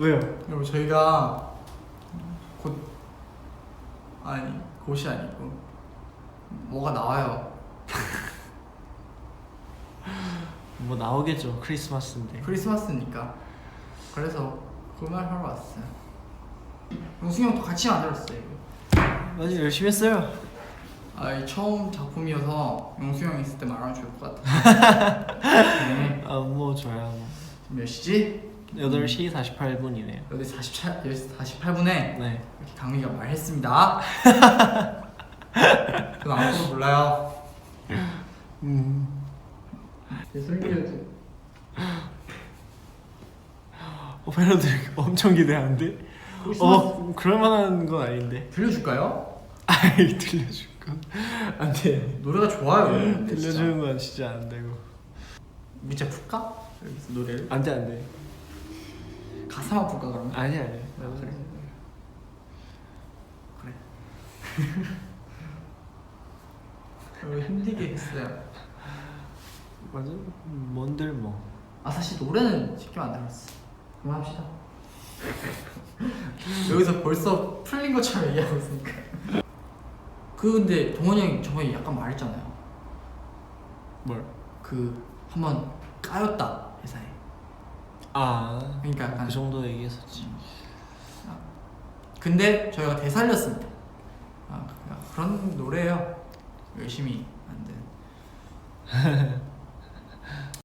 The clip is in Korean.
왜요? 그리고 저희가 곧 아니 곧이 아니고 뭐가 나와요. 뭐 나오겠죠 크리스마스인데 크리스마스니까. 그래서 그말 하러 왔어요. 용승이 형도 같이 만들었어요. 이거. 맞아 열심히 했어요 아, 이 처음 작품이어서 용수 형 있을 때 말하면 좋을 것 같아. 네. 아 뭐 좋아요 지금 몇 시지? 8시 48분이네요 8시 48, 48분에 네 이렇게 강민이가 말했습니다. 전 아무것도 몰라요. 음. 제 설계해야지. 오페라들 엄청 기대하는데 어 그럴만한 건 아닌데 들려줄까요? 아이 들려줄 건 안돼 노래가 좋아요. 근데 진짜. 들려주는 건 진짜 안 되고 밑에 풀까? 여기서 노래를 안 돼 안 돼 가사만 풀까 그러면? 아니 아니 아, 그래. 그래. 왜 힘들게 했어요. 맞아 뭔들 뭐아 사실 노래는 쉽게 만들었어. 그만합시다. 여기서 벌써 풀린 것처럼 얘기하고 있으니까. 그 근데 동원이 형이 저번에 약간 말했잖아요. 뭘? 그 한번 까였다 회사에. 아 그러니까 약간 그 정도 얘기했었지 근데 저희가 되살렸습니다. 아 그런 노래예요. 열심히 만든.